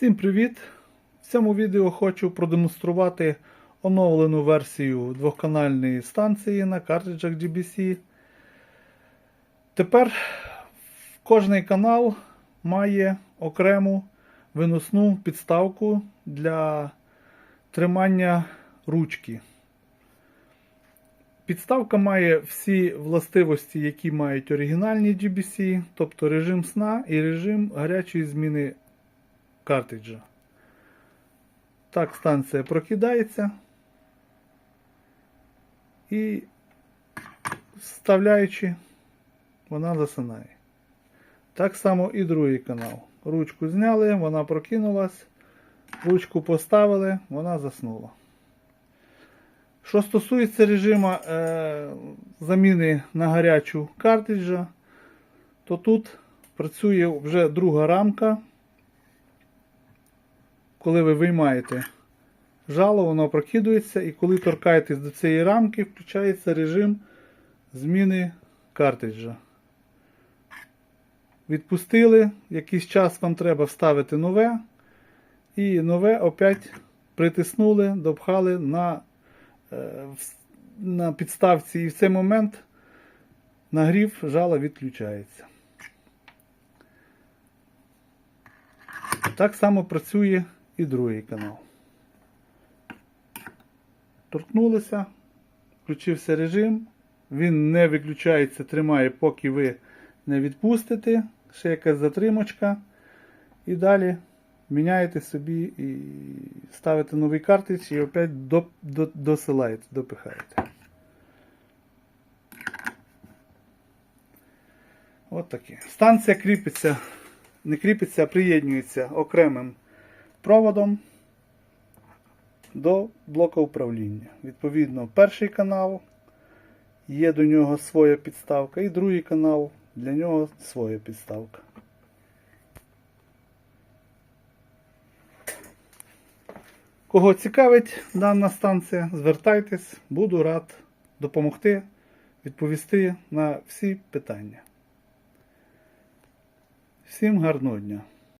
Всім привіт! В цьому відео хочу продемонструвати оновлену версію двохканальної станції на картриджах GBC. Тепер кожний канал має окрему виносну підставку для тримання ручки. Підставка має всі властивості, які мають оригінальні GBC, тобто режим сна і режим гарячої зміни картриджа. Так, станція прокидається і вставляючи, вона засинає. Так само і другий канал. Ручку зняли, вона прокинулась, ручку поставили, вона заснула. Що стосується режиму е, заміни на гарячу картриджа, то тут працює вже друга рамка. Коли ви виймаєте жало, воно прокидується, і коли торкаєтесь до цієї рамки, включається режим зміни картриджа. Відпустили, якийсь час вам треба вставити нове, і нове опять притиснули, допхали на, е, на підставці, і в цей момент нагрів жала відключається. Так само працює і другий канал. Торкнулися, включився режим. Він не виключається, тримає, поки ви не відпустите. Ще якась затримочка. І далі міняєте собі і ставите новий картридж і опять до, до, досилаєте, допихаєте. От таке. Станція кріпиться, не кріпиться, а приєднується окремим проводом до блока управління. Відповідно, перший канал є до нього своя підставка, і другий канал для нього своя підставка. Кого цікавить дана станція, звертайтесь, буду рад допомогти, відповісти на всі питання. Всім гарного дня!